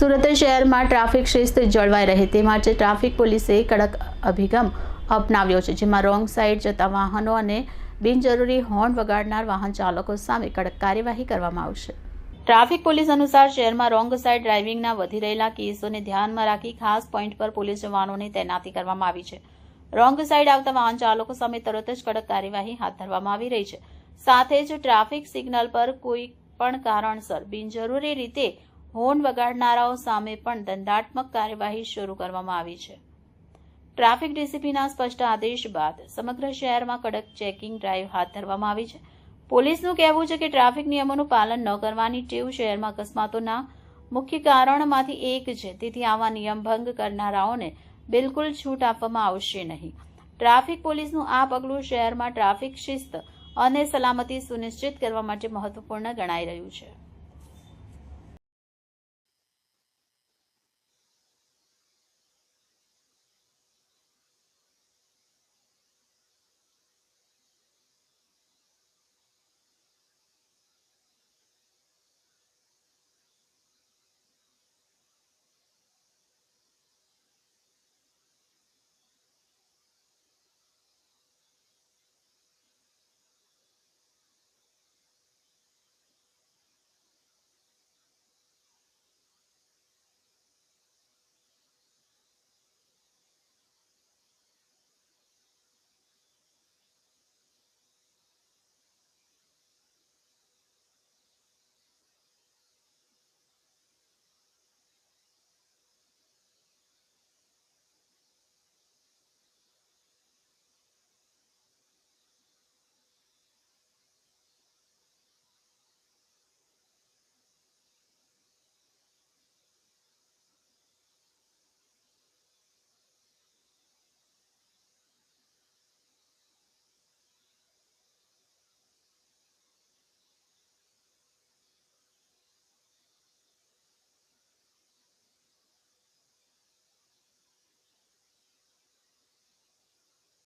સુરત શહેરમાં ટ્રાફિક શિસ્ત જળવાઈ રહે. તે માટે ટ્રાફિક પોલીસે કડક અભિગમ અપનાવ્યો છે, જેમાં રોંગ સાઈડ જતા વાહનો અને બિનજરૂરી હોર્ન વગાડનાર વાહન ચાલકો સામે કડક કાર્યવાહી કરવામાં આવશે. ટ્રાફિક પોલીસ અનુસાર શહેરમાં રોંગ સાઈડ ડ્રાઇવિંગના વધી રહેલા કેસોને ધ્યાનમાં રાખી ખાસ પોઈન્ટ પર પોલીસ જવાનોની તૈનાતી કરવામાં આવી છે. રોંગ સાઈડ આવતા વાહન ચાલકો સામે તરત જ કડક કાર્યવાહી હાથ ધરવામાં આવી રહી છે. સાથે જ ટ્રાફિક સિગ્નલ પર કોઈ પણ કારણસર બિનજરૂરી રીતે હોર્ન વગાડનારાઓ સામે પણ દંડાત્મક કાર્યવાહી શરૂ કરવામાં આવી છે. ટ્રાફિક ડીસીપીના સ્પષ્ટ આદેશ બાદ સમગ્ર શહેરમાં કડક ચેકિંગ ડ્રાઈવ હાથ ધરવામાં આવી છે. પોલીસનું કહેવું છે કે ટ્રાફિક નિયમોનું પાલન ન કરવાની ટેવ શહેરમાં અકસ્માતોના મુખ્ય કારણમાંથી એક છે. તેથી આવા નિયમ ભંગ કરનારાઓને બિલકુલ છૂટ આપવામાં આવશે નહીં. ટ્રાફિક પોલીસનું આ પગલું શહેરમાં ટ્રાફિક શિસ્ત અને સલામતી સુનિશ્ચિત કરવા માટે મહત્વપૂર્ણ ગણાઈ રહ્યું છે.